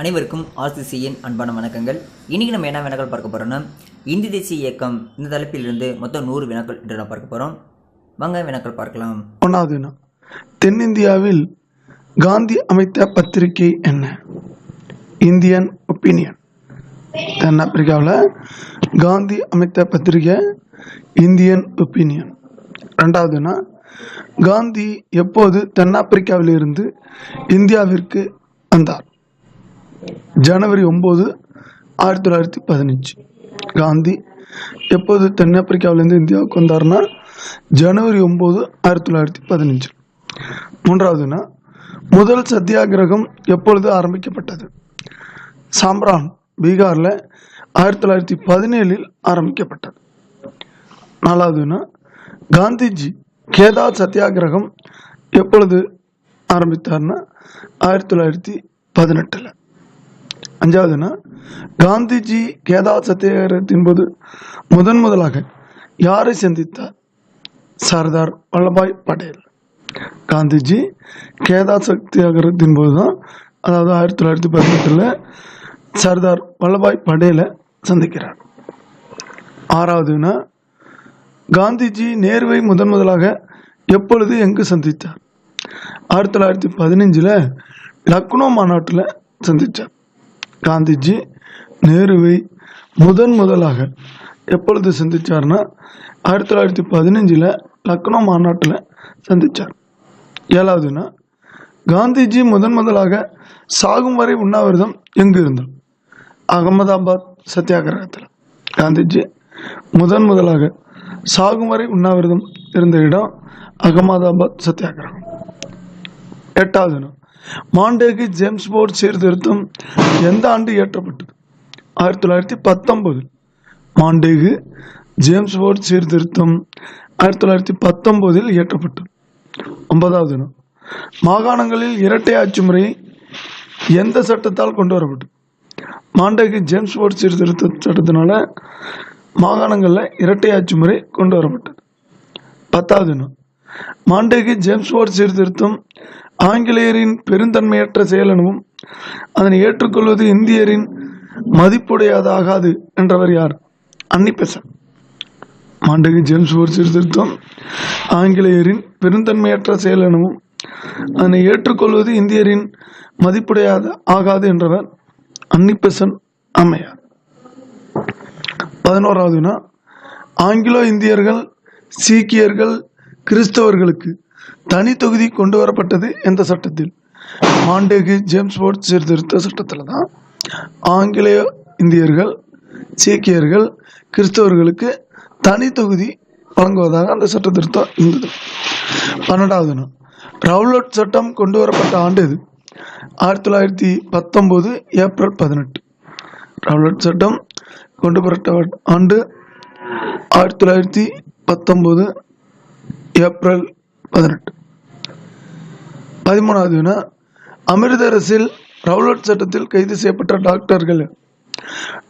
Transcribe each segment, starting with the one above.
அனைவருக்கும் ஆர்சிசியின் அன்பான வணக்கங்கள். இன்றைக்கி நம்ம என்ன வினாக்கள் பார்க்க போகிறோம்னா இந்தி தேசிய இயக்கம் இந்த தலைப்பிலிருந்து மொத்தம் நூறு வினாக்கள் என்று நான் பார்க்க போகிறோம் வாங்க வினாக்கள் பார்க்கலாம். ஒன்றாவது வினா. தென்னிந்தியாவில் காந்தி அமைத்த பத்திரிகை என்ன? Indian Opinion. தென்னாப்பிரிக்காவில் காந்தி அமைத்த பத்திரிகை இந்தியன் ஒப்பீனியன். ரெண்டாவதுனா காந்தி எப்போது தென்னாப்பிரிக்காவிலிருந்து இந்தியாவிற்கு வந்தார்? ஜனவரி ஒம்பது ஆயிரத்தி தொள்ளாயிரத்தி பதினஞ்சு. காந்தி எப்போது தென்னாப்பிரிக்காவிலேருந்து இந்தியாவுக்கு வந்தார்னா ஜனவரி ஒம்பது ஆயிரத்தி தொள்ளாயிரத்தி பதினஞ்சு. மூன்றாவதுனா முதல் சத்தியாகிரகம் எப்பொழுது ஆரம்பிக்கப்பட்டது? சாம்ரான் பீகாரில் ஆயிரத்தி தொள்ளாயிரத்தி பதினேழில் ஆரம்பிக்கப்பட்டது. நாலாவதுனா காந்திஜி கேதா சத்தியாகிரகம் எப்பொழுது ஆரம்பித்தார்னா ஆயிரத்தி தொள்ளாயிரத்தி பதினெட்டில். அஞ்சாவதுன்னா காந்திஜி கேதா சத்தியாகிரகத்தின் போது முதன் முதலாக யாரை சந்தித்தார்? சர்தார் வல்லபாய் பட்டேல். காந்திஜி கேதா சத்தியாகிரகத்தின் போது தான் அதாவது ஆயிரத்தி தொள்ளாயிரத்தி பதினெட்டில் சர்தார் வல்லபாய் படேலை சந்திக்கிறார். ஆறாவதுனா காந்திஜி நேருவை முதன் முதலாக எப்பொழுது எங்கு சந்தித்தார்? ஆயிரத்தி தொள்ளாயிரத்தி பதினஞ்சில் லக்னோ மாநாட்டில் சந்தித்தார். காந்திஜி நேருவை முதன் முதலாக எப்பொழுது சந்தித்தார்னா ஆயிரத்தி தொள்ளாயிரத்தி பதினஞ்சில் லக்னோ மாநாட்டில் சந்தித்தார் ஏழாவதுனா காந்திஜி முதன் முதலாக சாகும் வரை உண்ணாவிரதம் எங்கு இருந்தோம் அகமதாபாத் சத்தியாகிரகத்தில். காந்திஜி முதன் முதலாக சாகும் வரை உண்ணாவிரதம் இருந்த இடம் அகமதாபாத் சத்தியாகிரகம். எட்டாவது நாள் மாண்டேகு ஜேம்ஸ் போர்ட் சீர்திருத்தம் எந்த ஆண்டு இயற்றப்பட்டது? ஆயிரத்தி தொள்ளாயிரத்தி பத்தொன்பது. மாண்டேகு ஜேம்ஸ் போர்ட் சீர்திருத்தம் ஆயிரத்தி தொள்ளாயிரத்தி பத்தொன்பதில் இயற்றப்பட்டது. ஒன்பதாவது நாள் மாகாணங்களில் இரட்டை ஆட்சி முறை எந்த சட்டத்தால் கொண்டு வரப்பட்டது? மாண்டேகு ஜேம்ஸ் போர்ட் சீர்திருத்த சட்டத்தினால மாகாணங்களில் இரட்டை ஆட்சி முறை கொண்டு வரப்பட்டது. பத்தாவது நாள் மாண்டேகு ஜேம்ஸ் போர்ட் சீர்திருத்தம் ஆங்கிலேயரின் பெருந்தன்மையற்ற செயலனவும் அதனை ஏற்றுக்கொள்வது இந்தியரின் மதிப்புடையதாகாது என்றவர் யார்? அன்னிபெசன் மாண்டகி ஜேம்ஸ் ஒரு சீர்திருத்தம் ஆங்கிலேயரின் பெருந்தன்மையற்ற செயல் எனவும் அதனை ஏற்றுக்கொள்வது இந்தியரின் மதிப்புடையாத ஆகாது என்றவர் அன்னிப்பெசன் அம்மையார். பதினோராவதுனா ஆங்கிலோ இந்தியர்கள் சீக்கியர்கள் கிறிஸ்தவர்களுக்கு தனி தொகுதி கொண்டு வரப்பட்டது எந்த சட்டத்தில்? மாண்டேகு ஜேம்ஸ் போர்ட் சீர்திருத்த சட்டத்தில் தான் ஆங்கிலேய இந்தியர்கள் சீக்கியர்கள் கிறிஸ்தவர்களுக்கு தனி தொகுதி வழங்குவதாக அந்த சட்ட திருத்தம் இருந்தது. பன்னெண்டாவது நாள் ரவுலட் சட்டம் கொண்டு வரப்பட்ட ஆண்டு இது ஆயிரத்தி தொள்ளாயிரத்தி பத்தொம்போது ஏப்ரல் பதினெட்டு. ரவுலட் சட்டம் கொண்டு வரப்பட்ட ஆண்டு ஆயிரத்தி தொள்ளாயிரத்தி பத்தொம்போது ஏப்ரல் பதினெட்டு. பதிமூணாவது வினா அமிர்தரசில் ரவுலட் சட்டத்தில் கைது செய்யப்பட்ட டாக்டர்கள்.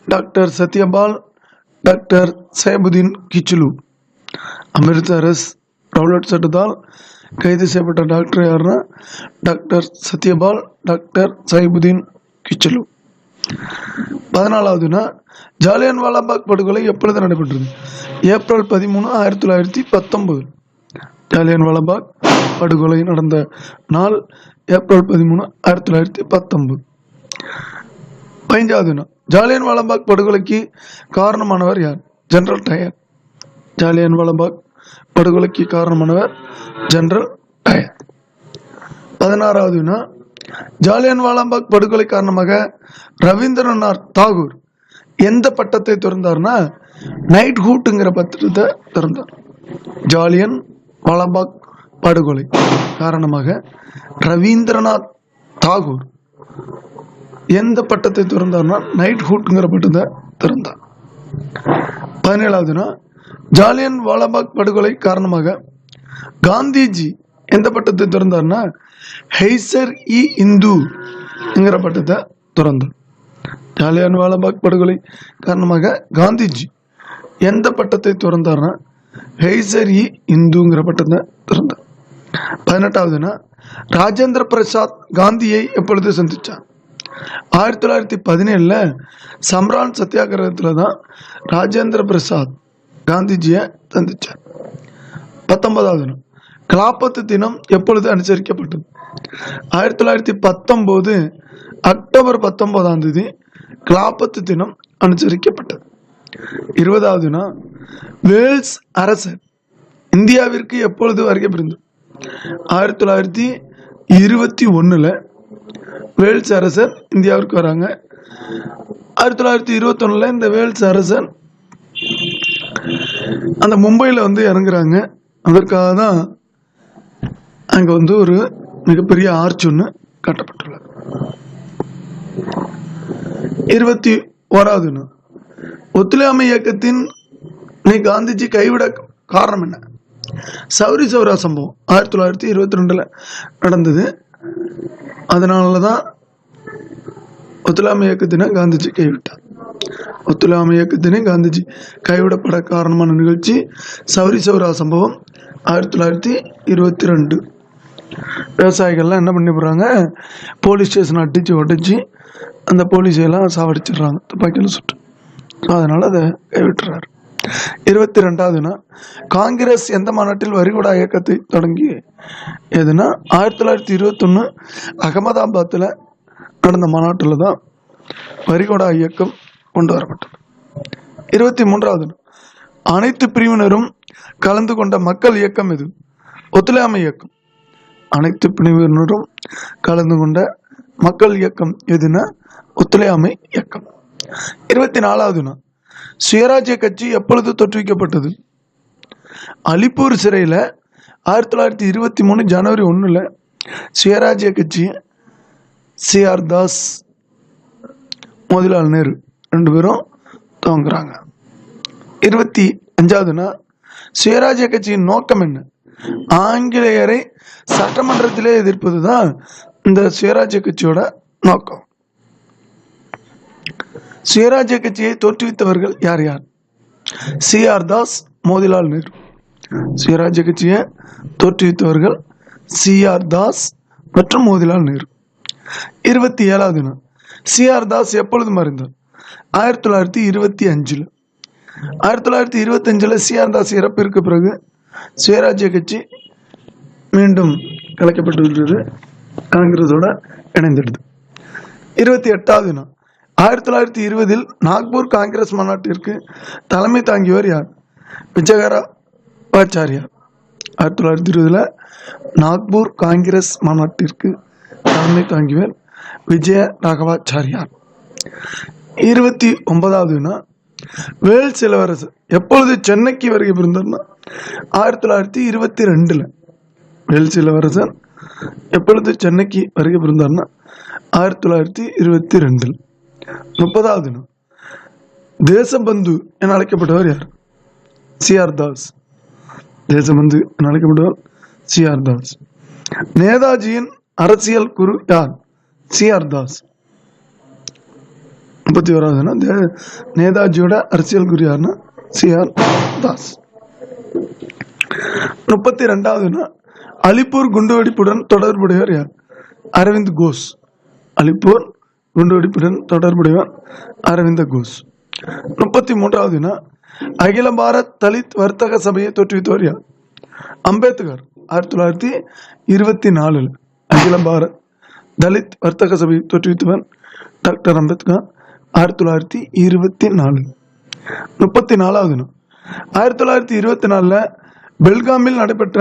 Doctor Satyapal doctor Saifuddin Kitchlew. Amritsar Rowlatt சட்டத்தால் கைது செய்யப்பட்ட டாக்டர் யாருன்னா டாக்டர் சத்யபால் டாக்டர் சைபுதீன் கிச்சுலு. பதினாலாவதுனா ஜாலியன் வாலாபாக் படுகொலை எப்பொழுது நடைபெற்றது? ஏப்ரல் பதிமூணு ஆயிரத்தி தொள்ளாயிரத்தி பத்தொன்பது. ஜாலியன் வாலாபாக் படுகொலை நடந்த நாள் ஏப்ரல் பதிமூணு ஆயிரத்தி தொள்ளாயிரத்தி பத்தொன்பது. பதினஞ்சாவது நாள் ஜாலியன் வாலாபாக் படுகொலைக்கு காரணமானவர் யார்? ஜெனரல் டயர் ஜாலியன் வாலாபாக் படுகொலைக்கு காரணமானவர் ஜெனரல் டயர் பதினாறாவது ஜாலியன் வாலாபாக் படுகொலை காரணமாக ரவீந்திரநாத் தாகூர் எந்த பட்டத்தை திறந்தார்னா நைட் ஹூட்டுங்கிற பத்திரத்தை திறந்தார். ஜாலியன் வாலாபாக் படுகொலை காரணமாக ரவீந்திரநாத் தாகூர் எந்த பட்டத்தை திறந்தார்னா நைட் ஹூட்ங்கிற பட்டத்தை திறந்தார். பதினேழாவதுனா ஜாலியன் வாலாபாக் படுகொலை காரணமாக காந்திஜி எந்த பட்டத்தை திறந்தார்னா ஹெய்சர் இ இந்து என்கிற பட்டத்தை திறந்தார். ஜாலியன் வாலாபாக் படுகொலை காரணமாக காந்திஜி எந்த பட்டத்தை திறந்தார்னா ஹெய்சரி இந்துங்கிற பட்டத்தை திறந்தார் பதினெட்டாவதுனா ராஜேந்திர பிரசாத் காந்தியை எப்பொழுது சந்திச்சார்? ஆயிரத்தி தொள்ளாயிரத்தி பதினேழில் சம்ரான் சத்தியாகிரகத்தில் தான் ராஜேந்திர பிரசாத் காந்திஜியை சந்திச்சார். பத்தொன்பதாவது தினம் தினம் எப்பொழுது அனுசரிக்கப்பட்டது? ஆயிரத்தி தொள்ளாயிரத்தி பத்தொம்போது அக்டோபர் பத்தொன்பதாம் தேதி கிளாப்பத்து தினம் அனுசரிக்கப்பட்டது. இருபதாவதுனா வேல்ஸ் அரசர் இந்தியாவிற்கு எப்பொழுது வருகை புரிந்தார் ஆயிரத்தி தொள்ளாயிரத்தி இருபத்தி ஒன்றில் வேல்ஸ் அரசர் இந்தியாவிற்கு வராங்க. ஆயிரத்தி தொள்ளாயிரத்தி இருபத்தொன்னில் இந்த வேல்ஸ் அரசர் அந்த மும்பையில் வந்து இறங்குறாங்க. அதற்காக தான் அங்கே வந்து ஒரு மிகப்பெரிய ஆர்ச் ஒன்று கட்டப்பட்டுள்ளது. இருபத்தி ஓராவது ஒத்துழையாமை இயக்கத்தின் காந்திஜி கைவிட காரணம் என்ன? சௌரி சௌரா சம்பவம் ஆயிரத்தி தொள்ளாயிரத்தி இருபத்தி ரெண்டில் நடந்தது. அதனால தான் ஒத்துழையாமை இயக்கத்தினை காந்திஜி கைவிட்டார். ஒத்துழையாமை இயக்கத்தினை காந்திஜி கைவிடப்பட காரணமான நிகழ்ச்சி சௌரி சௌரா சம்பவம் ஆயிரத்தி தொள்ளாயிரத்தி இருபத்தி ரெண்டு விவசாயிகள்லாம் என்ன பண்ணி போகிறாங்க போலீஸ் ஸ்டேஷன் அடித்து உடச்சி அந்த போலீஸையெல்லாம் சாவடிச்சிடுறாங்க. துப்பாக்கியில் சுட்டு. அதனால் அதை கைவிட்டுறார் இருபத்தி ரெண்டாவதுனா காங்கிரஸ் எந்த மாநாட்டில் வரிகுடா இயக்கத்தை தொடங்கி எதுனா ஆயிரத்தி தொள்ளாயிரத்தி இருபத்தொன்று அகமதாபாத்தில் நடந்த மாநாட்டில் தான் வரிகுடா இயக்கம் கொண்டு வரப்பட்டது. இருபத்தி மூன்றாவது அனைத்து பிரிவினரும் கலந்து கொண்ட மக்கள் இயக்கம் இது ஒத்துழையாமை இயக்கம். அனைத்து பிரிவினரும் கலந்து கொண்ட மக்கள் இயக்கம் எதுனா? ஒத்துழையாமை இயக்கம். இருபத்தி நாலாவது நாள். சுயராஜ்ய கட்சி எப்பொழுது தோற்றுவிக்கப்பட்டது? அலிப்பூர் சிறையில் ஆயிரத்தி தொள்ளாயிரத்தி இருபத்தி மூணு ஜனவரி ஒன்றில் சுயராஜ்ய கட்சி சிஆர் தாஸ் மோதிலால் நேரு ரெண்டு பேரும் துவங்குறாங்க. இருபத்தி அஞ்சாவதுனா சுயராஜ்ய கட்சியின் நோக்கம் என்ன? ஆங்கிலேயரை சட்டமன்றத்திலே எதிர்ப்பது தான் இந்த சுயராஜ்ய கட்சியோட நோக்கம். சுயராஜ்ய கட்சியை தோற்றுவித்தவர்கள் யார் யார்? சி. ஆர். தாஸ் மோதிலால் நேரு. சுயராஜ்ய கட்சியை தோற்றுவித்தவர்கள் சி. ஆர். தாஸ் மற்றும் மோதிலால் நேரு. இருபத்தி ஏழாவது நாள் சி. ஆர். தாஸ் எப்பொழுது மறைந்தார்? ஆயிரத்தி தொள்ளாயிரத்தி இருபத்தி அஞ்சில். ஆயிரத்தி தொள்ளாயிரத்தி இருபத்தஞ்சில் சிஆர் தாஸ் இறப்பிற்கு பிறகு சுயராஜ்ய கட்சி மீண்டும் கலைக்கப்பட்டு விட்டது காங்கிரஸோட இணைந்துடுது இருபத்தி எட்டாவது நாள் ஆயிரத்தி தொள்ளாயிரத்தி இருபதில் நாக்பூர் காங்கிரஸ் மாநாட்டிற்கு தலைமை தாங்கியவர் யார்? விஜயகரா ஆச்சாரியார். ஆயிரத்தி தொள்ளாயிரத்தி இருபதில் நாக்பூர் காங்கிரஸ் மாநாட்டிற்கு தலைமை தாங்கியவர் விஜய ராகவாச்சாரியார். இருபத்தி ஒன்பதாவதுனா வேல் வேல்ஸ் எப்பொழுது சென்னைக்கு வருகை புரிந்தார்னா ஆயிரத்தி தொள்ளாயிரத்தி இருபத்தி ரெண்டில். வேல்ஸ் சிலவரசன் எப்பொழுது சென்னைக்கு வருகை புரிந்தார்னா ஆயிரத்தி தொள்ளாயிரத்தி இருபத்தி ரெண்டில். முப்பதாவது தேசபந்து என அழைக்கப்பட்டவர் யார்? சிஆர் தாஸ். தேசபந்து என அழைக்கப்பட்டவர் சிஆர் தாஸ். நேதாஜியின் அரசியல் குரு யார்? C R Das. முப்பத்தி ஓராவதுனா நேதாஜியோட அரசியல் குரு யாருன்னா சிஆர் தாஸ். முப்பத்தி ரெண்டாவதுனா அலிப்பூர் குண்டுவெடிப்புடன் தொடர்புடையவர் யார்? அரவிந்த் கோஷ் அலிப்பூர் குண்டுவெடிப்புடன் தொடர்புடையவர் அரவிந்த கோஷ் முப்பத்தி மூன்றாவதுனா அகில பாரத் தலித் வர்த்தக சபையை தோற்றுவித்தவர் யார் அம்பேத்கர் ஆயிரத்தி தொள்ளாயிரத்தி இருபத்தி நாலில் அகில பாரத் தலித் வர்த்தக சபையை தோற்றுவித்தவர் டாக்டர் அம்பேத்கர் ஆயிரத்தி தொள்ளாயிரத்தி இருபத்தி நாலு முப்பத்தி நாலாவது ஆயிரத்தி தொள்ளாயிரத்தி இருபத்தி நாலில் பெல்காமில் நடைபெற்ற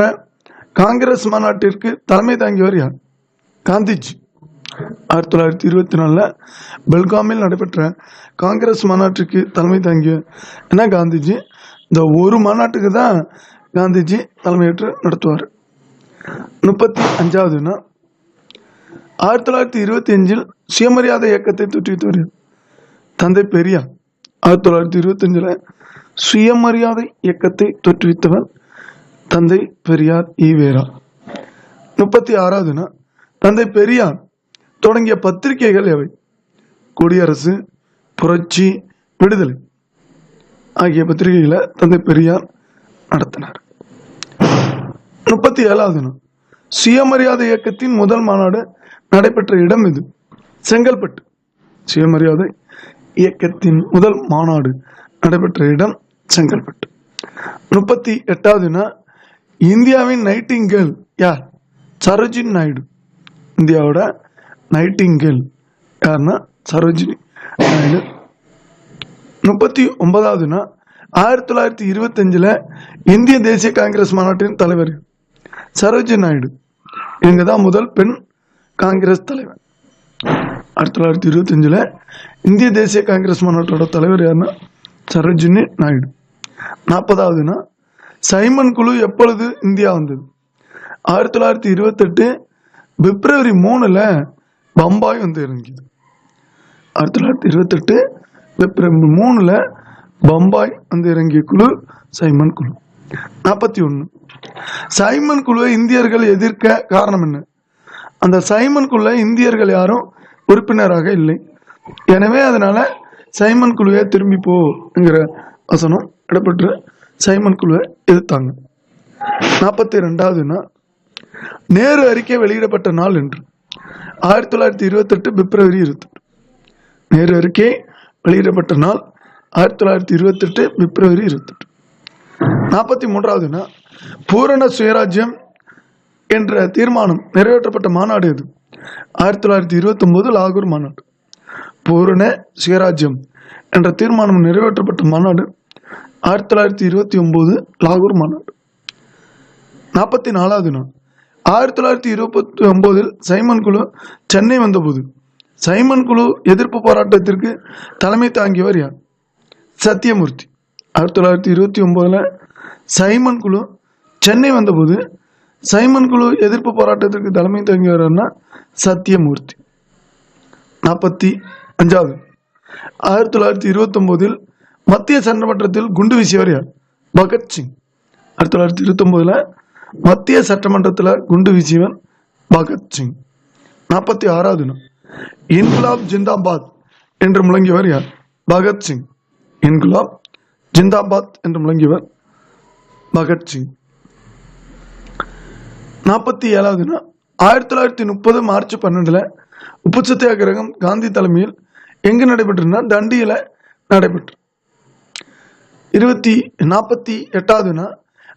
காங்கிரஸ் மாநாட்டிற்கு தலைமை தாங்கியவர் யார் காந்திஜி ஆயிரத்தி தொள்ளாயிரத்தி இருபத்தி நாலில் பெல்காமில் நடைபெற்ற காங்கிரஸ் மாநாட்டிற்கு தலைமை தாங்கிய என்ன காந்திஜி? இந்த ஒரு மாநாட்டுக்கு தான் காந்திஜி தலைமையேற்று நடத்துவார். முப்பத்தி அஞ்சாவதுன்னா ஆயிரத்தி தொள்ளாயிரத்தி இருபத்தி அஞ்சில் சுயமரியாதை இயக்கத்தை தோற்றுவித்தவர் தந்தை பெரியார். ஆயிரத்தி தொள்ளாயிரத்தி இருபத்தஞ்சில் சுயமரியாதை இயக்கத்தை தோற்றுவித்தவர் தந்தை பெரியார் ஈவேரா முப்பத்தி ஆறாவதுன்னா தந்தை பெரியார் தொடங்கிய பத்திரிகைகள் எவை? குடியரசு புரட்சி விடுதலை ஆகிய பத்திரிகைகளை தந்தை பெரியார் நடத்தினார். முப்பத்தி ஏழாவது நாள் சுயமரியாதை இயக்கத்தின் முதல் மாநாடு நடைபெற்ற இடம் இது. செங்கல்பட்டு சுயமரியாதை இயக்கத்தின் முதல் மாநாடு நடைபெற்ற இடம் செங்கல்பட்டு. முப்பத்தி எட்டாவது இந்தியாவின் நைட்டிங்கேல் யார்? சரோஜின் நாயுடு இந்தியாவோட நைட்டிங்கேல் யாருன்னா சரோஜினி நாயுடு முப்பத்தி ஒன்பதாவதுனா ஆயிரத்தி தொள்ளாயிரத்தி இருபத்தஞ்சில் இந்திய தேசிய காங்கிரஸ் மாநாட்டின் தலைவர் சரோஜினி நாயுடு இவங்க தான் முதல் பெண் காங்கிரஸ் தலைவர் ஆயிரத்தி தொள்ளாயிரத்தி இருபத்தஞ்சில் இந்திய தேசிய காங்கிரஸ் மாநாட்டோட தலைவர் யாருன்னா சரோஜினி நாயுடு நாற்பதாவதுனா சைமன் குழு எப்பொழுது இந்தியா வந்தது ஆயிரத்தி தொள்ளாயிரத்தி இருபத்தெட்டு பிப்ரவரி மூணில் பம்பாய் வந்து இறங்கியது ஆயிரத்தி தொள்ளாயிரத்தி இருபத்தெட்டு பிப்ரவரி மூணில் பம்பாய் வந்து இறங்கிய குழு சைமன் குழு. நாற்பத்தி ஒன்று சைமன் குழுவை இந்தியர்கள் எதிர்க்க காரணம் என்ன? அந்த சைமன் குழுவை இந்தியர்கள் யாரும் உறுப்பினராக இல்லை. எனவே அதனால் சைமன் குழுவை திரும்பி போங்கிற வசனம் இடப்பட்டு சைமன் குழுவை எதிர்த்தாங்க. நாற்பத்தி ரெண்டாவதுன்னா நேரு அறிக்கை வெளியிடப்பட்ட நாள் என்று. ஆயிரத்தி தொள்ளாயிரத்தி இருபத்தெட்டு பிப்ரவரி இருபத்தெட்டு. நேரு அறிக்கை வெளியிடப்பட்ட நாள் ஆயிரத்தி தொள்ளாயிரத்தி இருபத்தெட்டு பிப்ரவரி இருபத்தெட்டு. நாற்பத்தி மூன்றாவதுனா பூரண சுயராஜ்யம் என்ற தீர்மானம் நிறைவேற்றப்பட்ட மாநாடு எது ஆயிரத்தி தொள்ளாயிரத்தி இருபத்தொம்போது லாகூர் மாநாடு. பூரண சுயராஜ்யம் என்ற தீர்மானம் நிறைவேற்றப்பட்ட மாநாடு ஆயிரத்தி தொள்ளாயிரத்தி இருபத்தி ஒம்பது லாகூர் மாநாடு. நாற்பத்தி நாலாவது நாள். ஆயிரத்தி தொள்ளாயிரத்தி இருபத்தி ஒன்பதில் சைமன் குழு சென்னை வந்தபோது சைமன் குழு எதிர்ப்பு போராட்டத்திற்கு தலைமை தாங்கியவர் யார்? சத்தியமூர்த்தி. ஆயிரத்தி தொள்ளாயிரத்தி இருபத்தி ஒம்போதில் சைமன் குழு சென்னை வந்தபோது சைமன் குழு எதிர்ப்பு போராட்டத்திற்கு தலைமை தாங்கியவர்னா சத்தியமூர்த்தி. நாற்பத்தி அஞ்சாவது. ஆயிரத்தி தொள்ளாயிரத்தி இருபத்தொம்போதில் மத்திய சட்டமன்றத்தில் குண்டு வீசியவர் யார்? பகத்சிங். ஆயிரத்தி தொள்ளாயிரத்தி இருபத்தொம்போதில் மத்திய சட்டமன்றத்தில் குண்டு வீசியவன் பகத்சிங் நாற்பத்தி ஆறாவது இன்குலாப் ஜிந்தாபாத் என்று முழங்கியவர் யார்? பகத்சிங் இன்குலாப் ஜிந்தாபாத் என்று முழங்கியவர் பகத்சிங் நாற்பத்தி ஏழாவது ஆயிரத்தி தொள்ளாயிரத்தி முப்பது மார்ச் பன்னெண்டில் உப்பு சத்தியாகிரகம் காந்தி தலைமையில் எங்கு நடைபெற்றுனா தண்டியில் நடைபெற்று இருபத்தி நாற்பத்தி எட்டாவதுனா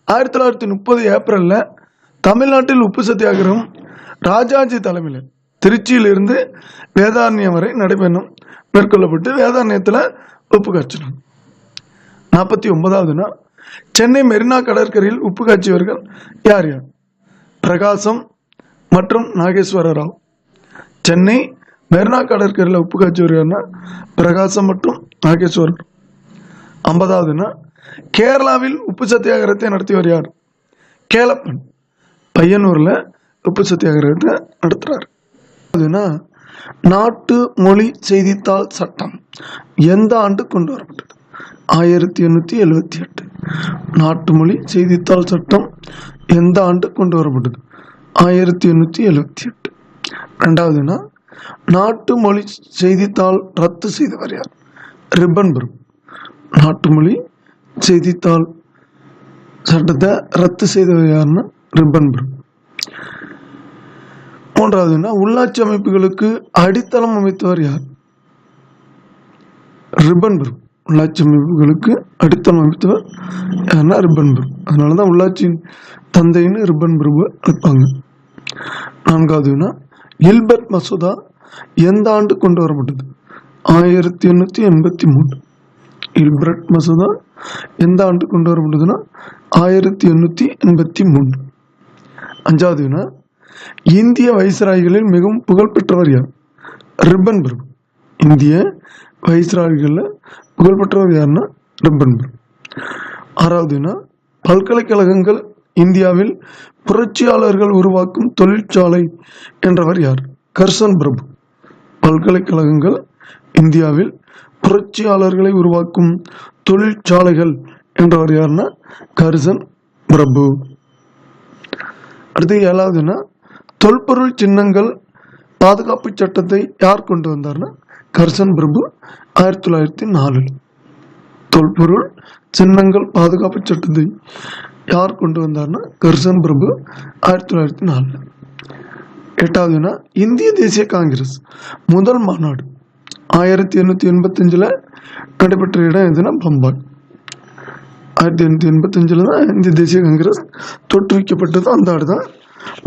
ஆயிரத்தி தொள்ளாயிரத்தி முப்பது ஏப்ரலில் தமிழ்நாட்டில் உப்பு சத்தியாகிரகம் ராஜாஜி தலைமையில் திருச்சியிலிருந்து வேதாரண்யம் வரை நடைபெறும் மேற்கொள்ளப்பட்டு வேதாரண்யத்தில் உப்பு காய்ச்சினாங்க நாற்பத்தி ஒன்பதாவது நாள். சென்னை மெரினா கடற்கரையில் உப்பு காய்ச்சியவர்கள் யார் யார்? பிரகாசம் மற்றும் நாகேஸ்வர ராவ். சென்னை மெரினா கடற்கரையில் உப்பு காய்ச்சியவர்கள்னா பிரகாசம் மற்றும் நாகேஸ்வரர். ஐம்பதாவதுனா கேரளாவில் உப்பு சத்தியாகிரகத்தை நடத்தியவர் யார்? கேலப்பன் பையனூரில் உப்பு சத்தியாகிரகத்தை நடத்துகிறார் அதுனா நாட்டு மொழி செய்தித்தாள் சட்டம் எந்த ஆண்டு கொண்டு வரப்பட்டது? ஆயிரத்தி எண்ணூற்றி எழுபத்தி எட்டு. நாட்டு மொழி செய்தித்தாள் சட்டம் எந்த ஆண்டு கொண்டு வரப்பட்டது? ஆயிரத்தி எண்ணூற்றி எழுபத்தி எட்டு. ரெண்டாவதுனா நாட்டு மொழி செய்தித்தாள் ரத்து செய்தவர் யார்? ரிப்பன் நாட்டு மொழி செய்தித்தாள் சட்டத்தை ரத்து செய்தவர் யாருன்னா ரிப்பன் பிரபு மூன்றாவதுன்னா உள்ளாட்சி அமைப்புகளுக்கு அடித்தளம் அமைத்தவர் யார்? ரிப்பன் பிரபு உள்ளாட்சி அமைப்புகளுக்கு அடித்தளம் அமைத்தவர் யாருன்னா ரிப்பன் பிரபு அதனால தான் உள்ளாட்சியின் தந்தைன்னு ரிப்பன் பிரபு அழைப்பாங்க நான்காவதுன்னா இல்பர்ட் மசோதா எந்த ஆண்டு கொண்டு வரப்பட்டது? ஆயிரத்தி எண்ணூற்றி எண்பத்தி மூணு இல்பர்ட் மசோதா எந்த ஆண்டு கொண்டு வரப்பட்டதுன்னா ஆயிரத்தி எண்ணூற்றி எண்பத்தி மூணு அஞ்சாவது வினா இந்திய வைஸ்ராய்களில் மிகவும் புகழ்பெற்றவர் யார்? ரிப்பன் இந்திய வைஸ்ராய்களில் புகழ்பெற்றவர் யாருன்னா ரிப்பன் பிரபு ஆறாவது வினா பல்கலைக்கழகங்கள் இந்தியாவில் புரட்சியாளர்கள் உருவாக்கும் தொழிற்சாலை என்றவர் யார்? கர்சன் பிரபு. பல்கலைக்கழகங்கள் இந்தியாவில் புரட்சியாளர்களை உருவாக்கும் தொழிற்சாலைகள் என்றவர் யாருன்னா கர்சன் பிரபு. அடுத்து ஏழாவதுன்னா தொல்பொருள் சின்னங்கள் பாதுகாப்பு சட்டத்தை யார் கொண்டு வந்தார்னா கர்சன் பிரபு ஆயிரத்தி தொள்ளாயிரத்தி நாலில். தொல்பொருள் சின்னங்கள் பாதுகாப்பு சட்டத்தை யார் கொண்டு வந்தார்னா கர்சன் பிரபு ஆயிரத்தி தொள்ளாயிரத்தி நாலில். எட்டாவதுனா இந்திய தேசிய காங்கிரஸ் முதல் மாநாடு ஆயிரத்தி எண்ணூற்றி எண்பத்தஞ்சில் நடைபெற்ற இடம் எதுனா பம்பாய் ஆயிரத்தி எண்ணூற்றி எண்பத்தஞ்சில் தான் இந்திய தேசிய காங்கிரஸ் தோற்றுவிக்கப்பட்டது. அந்த ஆண்டு தான்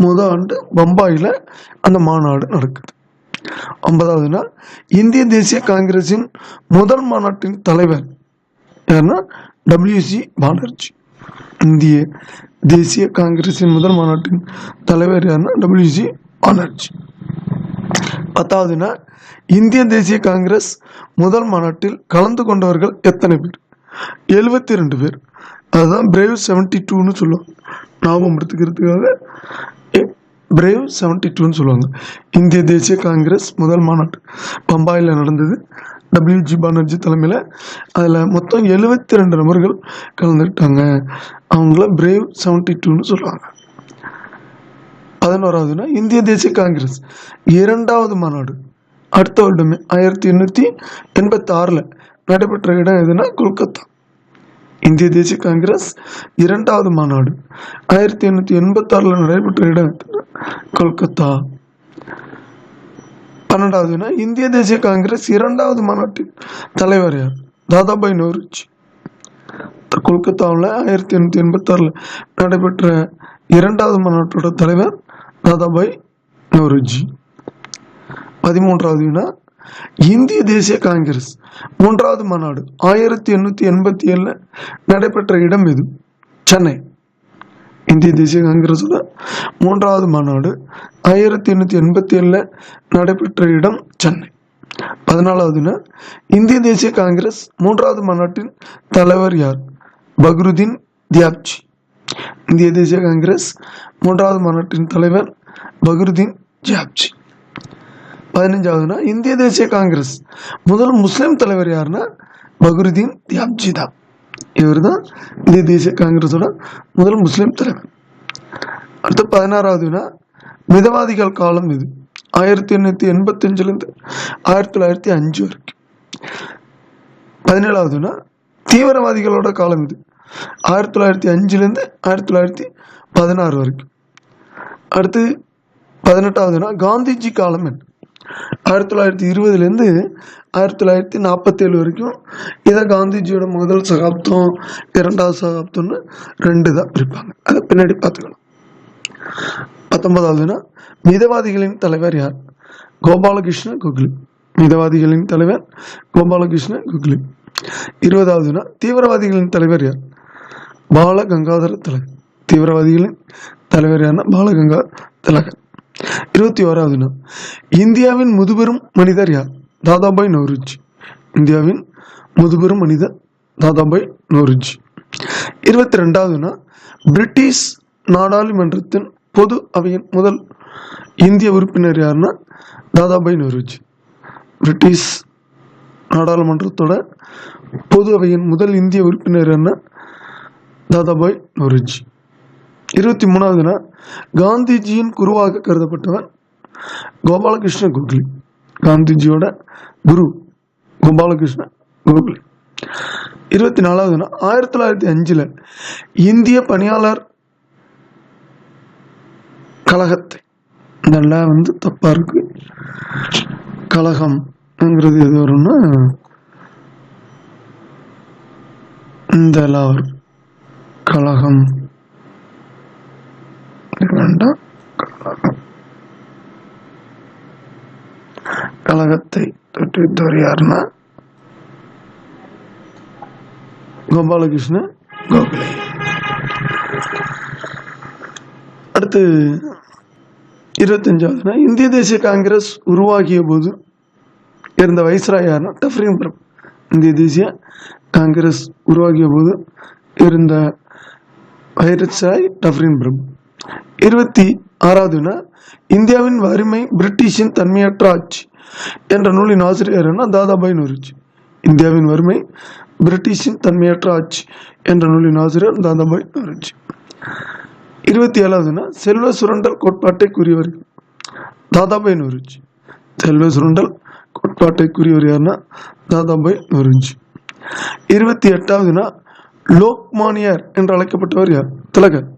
முதல் ஆண்டு பம்பாயில் அந்த மாநாடு நடக்குது. ஐம்பதாவது நாள் இந்திய தேசிய காங்கிரஸின் முதல் மாநாட்டின் தலைவர் யாருன்னா டபிள்யூசி பானர்ஜி. இந்திய தேசிய காங்கிரஸின் முதல் மாநாட்டின் தலைவர் யாருன்னா டபிள்யூசி பானர்ஜி. பத்தாவதுனா இந்திய தேசிய காங்கிரஸ் முதல் மாநாட்டில் கலந்து கொண்டவர்கள் எத்தனை பேர்? எழுபத்தி ரெண்டு பேர். அதுதான் பிரேவ் செவன்டி டூன்னு சொல்லுவாங்க. ஞாபகம் எடுத்துக்கிறதுக்காக பிரேவ் செவன்டி டூன்னு சொல்லுவாங்க. இந்திய தேசிய காங்கிரஸ் முதல் மாநாட்டு. பம்பாயில் நடந்தது. டபிள்யூஜி பானர்ஜி தலைமையில். அதில் மொத்தம் எழுபத்தி ரெண்டு நபர்கள் கலந்துக்கிட்டாங்க. அவங்கள பிரேவ் செவன்டி டூன்னு சொல்லுவாங்க. பதினோராவதுனா இந்திய தேசிய காங்கிரஸ். இரண்டாவது மாநாடு அடுத்த வருடமே ஆயிரத்தி எண்ணூற்றி எண்பத்தி ஆறில் நடைபெற்ற இடம் எதுனா கொல்கத்தா. இந்திய தேசிய காங்கிரஸ் இரண்டாவது மாநாடு ஆயிரத்தி எண்ணூற்றி எண்பத்தாறில் நடைபெற்ற இடம் எதுனா கொல்கத்தா. பன்னெண்டாவதுனா இந்திய தேசிய காங்கிரஸ் இரண்டாவது மாநாட்டின் தலைவர் யார்? தாதாபாய் நவருச்சி கொல்கத்தாவில் ஆயிரத்தி எண்ணூற்றி எண்பத்தாறில் நடைபெற்ற இரண்டாவது மாநாட்டோட தலைவர் தாதாபாய் நவருஜி பதிமூன்றாவது வினா இந்திய தேசிய காங்கிரஸ் மூன்றாவது மாநாடு ஆயிரத்தி எண்ணூற்றி எண்பத்தி ஏழில் நடைபெற்ற இடம் எது சென்னை. இந்திய தேசிய காங்கிரஸோட மூன்றாவது மாநாடு ஆயிரத்தி எண்ணூற்றி எண்பத்தி ஏழில் நடைபெற்ற இடம் சென்னை. பதினாலாவதுனா இந்திய தேசிய காங்கிரஸ் மூன்றாவது மாநாட்டின் தலைவர் யார்? பக்ருதீன் தியாப்ஜி இந்திய தேசிய காங்கிரஸ் மூன்றாவது மாநாட்டின் தலைவர் பகருதீன் ஜியாப்ஜி பதினஞ்சாவதுனா இந்திய தேசிய காங்கிரஸ் முதல் முஸ்லிம் தலைவர் யாருன்னா பகருதீன் தியாப்ஜி தான். இவர் தான் இந்திய தேசிய காங்கிரஸோட முதல் முஸ்லிம் தலைவர். அடுத்து பதினாறாவதுனா மிதவாதிகள் காலம் இது. ஆயிரத்தி எண்ணூற்றி எண்பத்தஞ்சிலேருந்து ஆயிரத்தி தொள்ளாயிரத்தி அஞ்சு வரைக்கும். பதினேழாவதுனா தீவிரவாதிகளோட காலம் இது. ஆயிரத்தி தொள்ளாயிரத்தி அஞ்சுலேருந்து ஆயிரத்தி தொள்ளாயிரத்தி பதினாறு வரைக்கும். அடுத்து பதினெட்டாவதுனா காந்திஜி காலம் என்ன? ஆயிரத்தி தொள்ளாயிரத்தி இருபதுலேருந்து ஆயிரத்தி தொள்ளாயிரத்தி நாற்பத்தேழு வரைக்கும் இதை காந்திஜியோட முதல் சகாப்தம் இரண்டாவது சகாப்தம்னு ரெண்டு தான் பிரிப்பாங்க. அதை பின்னாடி பார்த்துக்கலாம். பத்தொன்பதாவதுனா மிதவாதிகளின் தலைவர் யார்? கோபாலகிருஷ்ண கோகுலி. மிதவாதிகளின் தலைவர் கோபாலகிருஷ்ண கோகுலி. இருபதாவதுனா தீவிரவாதிகளின் தலைவர் யார்? பால கங்காதர திலகர் தீவிரவாதிகளின் தலைவர் யாருன்னா பாலகங்கா திலகன் இருபத்தி ஓராவதுனா இந்தியாவின் முதுபெரும் மனிதர் யார் தாதாபாய் நவ்ருஜி இந்தியாவின் முதுபெரும் மனிதர் தாதாபாய் நவ்ருஜி இருபத்தி ரெண்டாவதுனா பிரிட்டிஷ் நாடாளுமன்றத்தின் பொது அவையின் முதல் இந்திய உறுப்பினர் யாருன்னா தாதாபாய் நவ்ருஜி பிரிட்டிஷ் நாடாளுமன்றத்தோட பொது அவையின் முதல் இந்திய உறுப்பினர் என்ன தாதாபாய் நவ்ருஜி இருபத்தி மூணாவதுனா காந்திஜியின் குருவாக கருதப்பட்டவர் கோபாலகிருஷ்ண கோகுலி. காந்திஜியோட குரு கோபாலகிருஷ்ண கோகுலி. இருபத்தி நாலாவதுனா ஆயிரத்தி தொள்ளாயிரத்தி அஞ்சில் இந்திய பணியாளர் கழகத்தை இதெல்லாம் வந்து தப்பாக இருக்கு கழகம்ங்கிறது எது வரும்னா இந்த எல்லாம் வரும். கழகம் வேண்டாம் கழகத்தை தொற்றுவித்தவர் யாருன்னா? கோபாலகிருஷ்ண கோகலே. அடுத்து இருபத்தஞ்சாவதுனா இந்திய தேசிய காங்கிரஸ் உருவாகிய போது இருந்த வைஸ்ராயார்னா டஃப்ரீம் பிரபு. இந்திய தேசிய காங்கிரஸ் உருவாகிய போது இருந்த வைரஸ்ராய் டஃப்ரின் பிரபு. இருபத்தி ஆறாவதுனா இந்தியாவின் வறுமை பிரிட்டிஷின் தன்மையற்ற ஆட்சி என்ற நூலின் ஆசிரியர் என்ன? தாதாபாய் நூருஜி இந்தியாவின் வறுமை பிரிட்டிஷின் தன்மையற்ற ஆட்சி என்ற நூலின் ஆசிரியர் தாதாபாய் நூருஜி இருபத்தி ஏழாவதுனா செல்வ சுரண்டல் கோட்பாட்டை கூறியவர்கள் தாதாபாய் நூருஜி செல்வ சுரண்டல் கோட்பாட்டை கூறியவர் யாருன்னா தாதாபாய் நூருஜி இருபத்தி எட்டாவதுனா லோக்மானியர் என்று அழைக்கப்பட்டவர் யார்? திலகர்.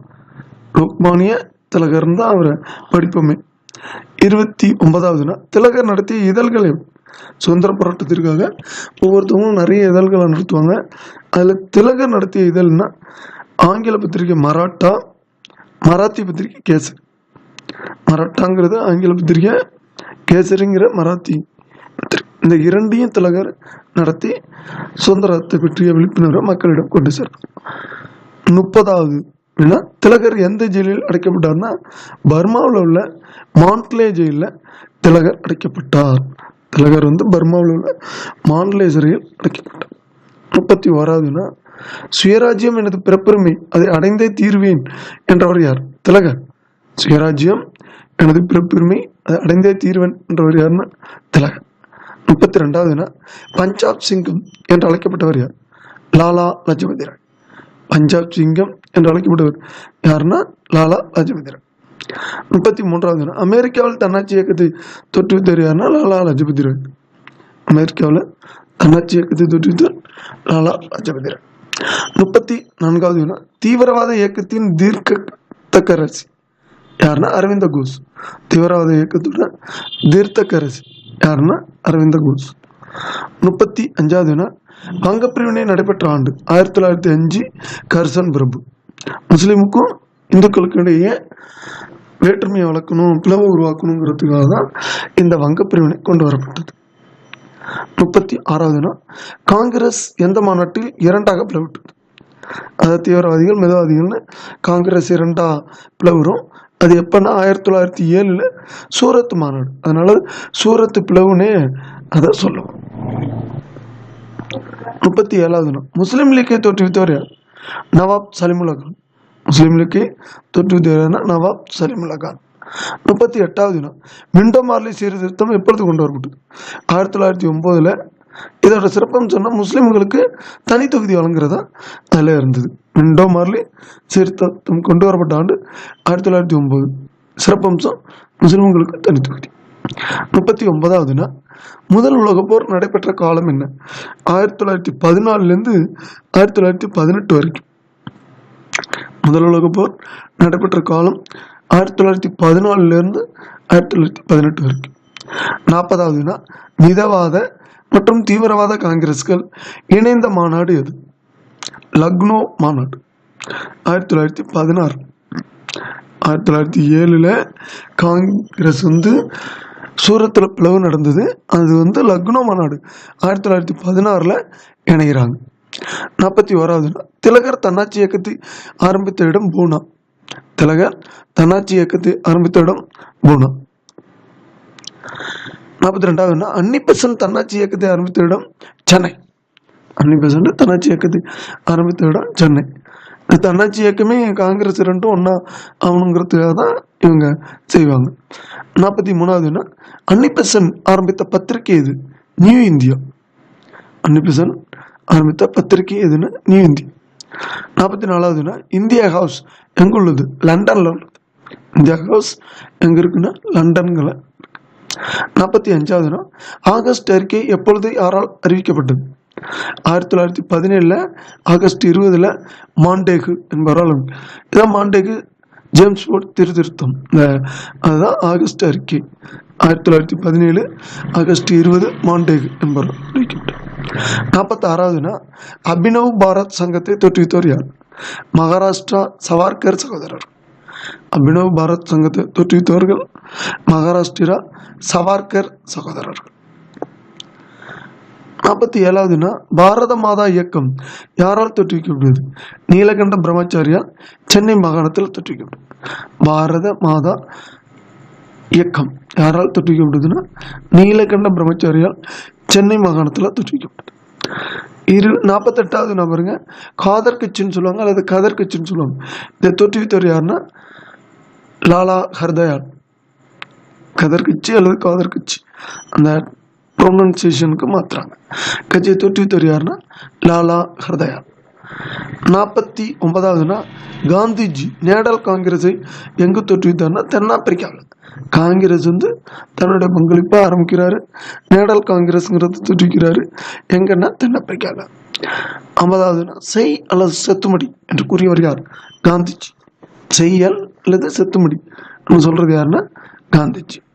லோக்மானிய திலகர் தான் அவரை படிப்போமே. இருபத்தி ஒன்பதாவதுனா திலகர் நடத்திய இதழ்கள் சுதந்திர போராட்டத்திற்காக ஒவ்வொருத்தவங்களும் நிறைய இதழ்களை நடத்துவாங்க. அதில் திலகர் நடத்திய இதழ்னா ஆங்கில பத்திரிகை மராட்டா மராத்தி பத்திரிகை கேசரி. மராட்டாங்கிறது ஆங்கில பத்திரிகை கேசரிங்கிற மராத்தி. இந்த இரண்டையும் திலகர் நடத்தி சுதந்திரத்தை பற்றிய விழிப்புணர்வை மக்களிடம் கொண்டு சேர்த்தார் முப்பதாவது அப்படின்னா திலகர் எந்த ஜெயிலில் அடைக்கப்பட்டார்னா பர்மாவில் உள்ள மான்ட்லே ஜெயிலில் திலகர் அடைக்கப்பட்டார். திலகர் வந்து பர்மாவில் உள்ள மான்லே சிறையில் அடைக்கப்பட்டார். முப்பத்தி ஓராவதுனா சுயராஜ்யம் எனது பிறப்புரிமை அதை அடைந்தே தீர்வேன் என்றவர் யார்? திலகர். சுயராஜ்யம் எனது பிறப்புரிமை அதை அடைந்தே தீர்வேன் என்றவர் யாருன்னா திலகர். முப்பத்தி ரெண்டாவதுனா பஞ்சாப் சிங்கம் என்று அழைக்கப்பட்டவர் யார்? லாலா லஜபதி ராய் பஞ்சாப் சிங்கம் என்று அழைக்கப்பட்டவர் யாருன்னா? லாலா லஜபதி ராய் முப்பத்தி மூன்றாவது அமெரிக்காவில் தன்னாட்சி இயக்கத்தை தொற்றுவித்தவர் யாருன்னா? லாலா லஜபதி ராய் அமெரிக்காவில் தன்னாட்சி இயக்கத்தை தொற்றுவித்தவர் லாலா லஜபதி ராய் முப்பத்தி நான்காவது வினா தீவிரவாத இயக்கத்தின் தீர்க்கத்தக்கரசி யாருன்னா? அரவிந்த கோஷ் தீவிரவாத இயக்கத்தோட தீர்த்தக்கரசி யாருன்னா அரவிந்த கோஷ் முப்பத்தி அஞ்சாவதுனா வினா வங்கப்பிரிவினை நடைபெற்ற ஆண்டு ஆயிரத்தி தொள்ளாயிரத்தி அஞ்சு கர்சன் பிரபு. முஸ்லீமுக்கும் இந்துக்களுக்கும் இடையே வேற்றுமையை வளர்க்கணும் பிளவு உருவாக்கணுங்கிறதுக்காக தான் இந்த வங்கப்பிரிவினை கொண்டு வரப்பட்டது. முப்பத்தி ஆறாவதுனா காங்கிரஸ் எந்த மாநாட்டில் இரண்டாக பிளவுட்டது. அதாவது தீவிரவாதிகள் மிதவாதிகள்னு காங்கிரஸ் இரண்டாக பிளவுறோம் அது எப்போன்னா ஆயிரத்தி தொள்ளாயிரத்தி ஏழில் சூரத் மாநாடு. அதனால சூரத்து பிளவுனே அதை சொல்லுவோம். முப்பத்தி ஏழாவது நாள் முஸ்லீம் லீக்கை தோற்றுவித்தவர் யார்? நவாப் சலிமுல்லா கான். முஸ்லீம் லீக்கை தோற்றுவித்தவர் நவாப் சலிமுல்லா கான். முப்பத்தி எட்டாவது நாள் மிண்டோ மார்லி சீர்திருத்தம் எப்பொழுது கொண்டு வரப்பட்டது? ஆயிரத்தி தொள்ளாயிரத்தி ஒம்போதில் இதோட சிறப்பம்சம்னா முஸ்லீம்களுக்கு தனி தொகுதி வழங்குறதா அதில் இருந்தது மிண்டோ மார்லி சீர்திருத்தம் கொண்டு வரப்பட்ட ஆண்டு ஆயிரத்தி தொள்ளாயிரத்தி ஒம்பது சிறப்பம்சம் முஸ்லீம்களுக்கு தனி தொகுதி. முப்பத்தி ஒன்பதாவதுனா முதல் உலகப் போர் நடைபெற்ற காலம் என்ன? ஆயிரத்தி தொள்ளாயிரத்தி பதினாலுலேருந்து ஆயிரத்தி தொள்ளாயிரத்தி பதினெட்டு வரைக்கும். முதல் உலகப் போர் நடைபெற்ற காலம் ஆயிரத்தி தொள்ளாயிரத்தி பதினாலுலேருந்து ஆயிரத்தி தொள்ளாயிரத்தி பதினெட்டு வரைக்கும். நாற்பதாவதுனா மிதவாத மற்றும் தீவிரவாத காங்கிரஸ்கள் இணைந்த மாநாடு எது? லக்னோ மாநாடு. ஆயிரத்தி தொள்ளாயிரத்தி பதினாறு. ஆயிரத்தி தொள்ளாயிரத்தி ஏழில் காங்கிரஸ் வந்து சூரத்தில் பிளவு நடந்தது. அது வந்து லக்னோ மாநாடு. ஆயிரத்தி தொள்ளாயிரத்தி பதினாறில் இணைகிறாங்க. நாற்பத்தி ஓராவது திலகர் தன்னாட்சி இயக்கத்தை ஆரம்பித்த இடம் பூனா. திலகர் தன்னாட்சி இயக்கத்தை ஆரம்பித்த இடம் பூனா. நாற்பத்தி ரெண்டாவதுனா நாள் அன்னி தன்னாட்சி இயக்கத்தை ஆரம்பித்த இடம் சென்னை. அன்னிபெசன்ட் தன்னாட்சி இயக்கத்தை ஆரம்பித்த இடம் சென்னை. தன்னாட்சி இயக்கமே காங்கிரஸ் ரெண்டும் ஒன்றா ஆகணுங்கிறதுக்காக தான் இவங்க செய்வாங்க. நாற்பத்தி மூணாவதுன்னா அன்னிபெசன் ஆரம்பித்த பத்திரிகை எது? New India. அன்னிபெசன் ஆரம்பித்த பத்திரிகை எதுன்னா? New India. நாற்பத்தி நாலாவதுன்னா இந்தியா ஹவுஸ் எங்குள்ளது? லண்டனில் உள்ளது. இந்தியா ஹவுஸ் எங்கே இருக்குன்னா லண்டன்களை நாற்பத்தி அஞ்சாவதுனா ஆகஸ்ட் அறிக்கை எப்பொழுது யாரால் அறிவிக்கப்பட்டது? ஆயிரத்தி தொள்ளாயிரத்தி பதினேழில் ஆகஸ்ட் இருபதில் மாண்டேகு என்பவரால் இதான் மாண்டேகு ஜேம்ஸ் போர்ட் திருத்திருத்தம். இந்த அதுதான் ஆகஸ்ட் அறிக்கை. ஆயிரத்தி தொள்ளாயிரத்தி பதினேழு ஆகஸ்ட் இருபது மாண்டேகு என்பவரால் அறிவிக்கப்பட்டது. நாற்பத்தி ஆறாவதுனா அபினவ் பாரத் சங்கத்தை தோற்றுவித்தவர் யார்? மகாராஷ்டிரா சவார்கர் சகோதரர். அபினவ் பாரத் சங்கத்தை தோற்றுவித்தவர்கள் மகாராஷ்டிரா சவார்கர் சகோதரர்கள். நாற்பத்தி ஏழாவதுனா பாரத மாதா இயக்கம் யாரால் தோற்றுவிக்கப்பட்டது? நீலகண்ட பிரம்மச்சாரியா சென்னை மாகாணத்தில் தோற்றுவிக்கப்பட்டது. பாரத மாதா இயக்கம் யாரால் தொற்றுவிக்கப்படுதுன்னா நீலகண்ட பிரம்மச்சாரியால் சென்னை மாகாணத்தில் தோற்றுவிக்கப்பட்டது. இரு நாற்பத்தெட்டாவது நபருங்க காதர் கட்சின்னு சொல்லுவாங்க அல்லது கதர் கட்சின்னு சொல்லுவாங்க. இந்த தோற்றுவித்தவர் யாருன்னா? லாலா ஹர்தயால் கதர் கட்சி அல்லது காதர் கட்சி. அந்த ப்ரொனன்சியேஷனுக்கு மாற்றுறாங்க கட்சியை தோற்றுவித்தவர் யாருன்னா? லாலா ஹர்தயால் நாற்பத்தி ஒன்பதாவதுனா காந்திஜி நேடல் காங்கிரஸை எங்கு தோற்றுவித்தார்னா தென்னாப்பிரிக்காவில். காங்கிரஸ் வந்து தன்னுடைய பங்களிப்பை ஆரம்பிக்கிறாரு. நேடல் காங்கிரஸ்ங்கிறது துடிக்கிறாரு. எங்கன்னா தென்னாப்பிரிக்காவில் ஐம்பதாவதுனா செய் அல்லது செத்துமடி என்று கூறியவர் யார்? காந்திஜி. செய்யல் அல்லது செத்துமடி. நம்ம சொல்கிறது யாருன்னா காந்திஜி.